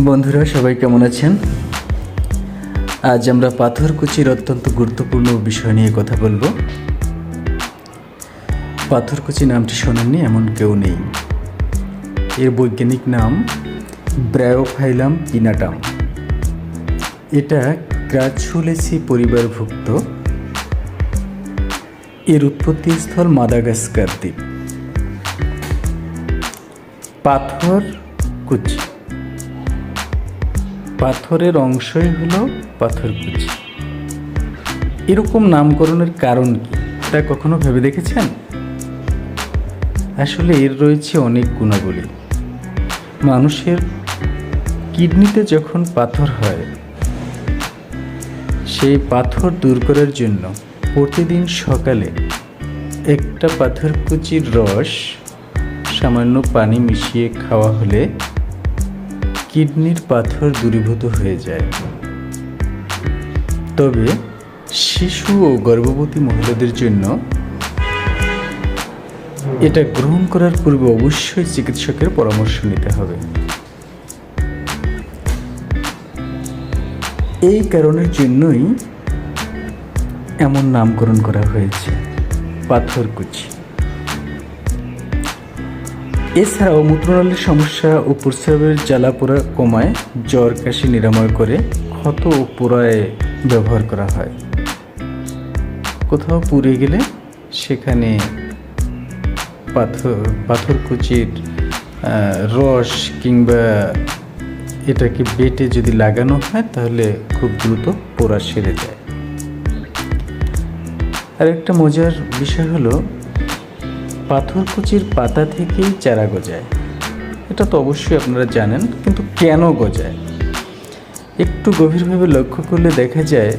বন্ধুরা, সবাই কেমন আছেন? আজ আমরা পাথরকুচির অত্যন্ত গুরুত্বপূর্ণ বিষয় নিয়ে কথা বলব। পাথরকুচি নামটি শোনেননি, এমন কেউ নেই। এর বৈজ্ঞানিক নাম ব্রায়োফাইলাম পিনাটাম। এটা গ্রাচুলেসি পরিবারভুক্ত। এর উৎপত্তিস্থল মাদাগাস্কার দ্বীপ। পাথর কুচি পাথরের অংশই হলো পাথরকুচি এরকম নামকরণের কারণ কি, তা কখনো ভেবে দেখেছেন? আসলে এর রয়েছে অনেক গুণাবলী। মানুষের কিডনিতে যখন পাথর হয়, সেই পাথর দূর করার জন্য প্রতিদিন সকালে একটা পাথরকুচির রস সামান্য পানি মিশিয়ে খাওয়া হলে কিডনির পাথর দূরীভূত হয়ে যায়। তবে শিশু ও গর্ভবতী মহিলাদের জন্য এটা গ্রহণ করার পূর্বে অবশ্যই চিকিৎসকের পরামর্শ নিতে হবে। এই কারণের জন্যই এমন নামকরণ করা হয়েছে, পাথরকুচি। এছাড়াও মূত্রনালীর সমস্যা ও প্রস্রাবের জ্বালা পোড়া কমায় জ্বর, কাশি নিরাময় করে ক্ষত ও পোড়ায় ব্যবহার করা হয়। কোথাও পুড়ে গেলে সেখানে পাথর পাথরকুচির রস কিংবা এটাকে বেটে যদি লাগানো হয় তাহলে খুব দ্রুত পোড়া সেরে যায়। আর একটা মজার বিষয় হলো পাথরকুচির পাতা থেকেই চারা গজায়। এটা তো অবশ্যই আপনারা জানেন, কিন্তু কেন গজায়? একটু গভীরভাবে লক্ষ্য করলে দেখা যায়,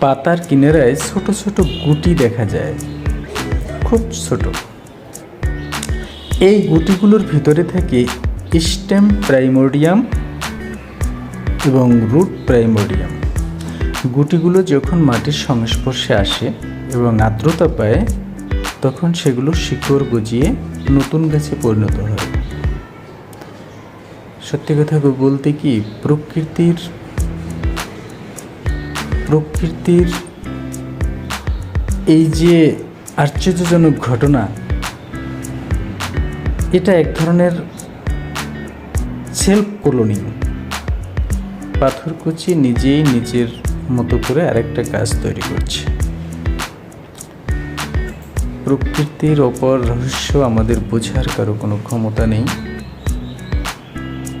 পাতার কিনারায় ছোট ছোট গুটি দেখা যায়। খুব ছোট। এই গুটিগুলোর ভিতরে থাকে স্টেম প্রাইমোডিয়াম এবং রুট প্রাইমোডিয়াম। গুটিগুলো যখন মাটির সংস্পর্শে আসে এবং আর্দ্রতা পায় তখন সেগুলো শিকড় গজিয়ে নতুন গাছে পরিণত হয়। সত্যি কথা বলতে কি, প্রকৃতির প্রকৃতির এই যে আশ্চর্যজনক ঘটনা, এটা এক ধরনের সেলফ কলোনিং পাথরকুচি নিজেই নিজের মতো করে আরেকটা গাছ তৈরি করছে। প্রকৃতির ওপর রহস্য আমাদের বোঝার কারও কোনো ক্ষমতা নেই।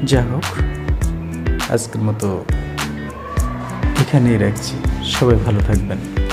যা হোক, আজকের মতো এখানেই রাখছি। সবাই ভালো থাকবেন।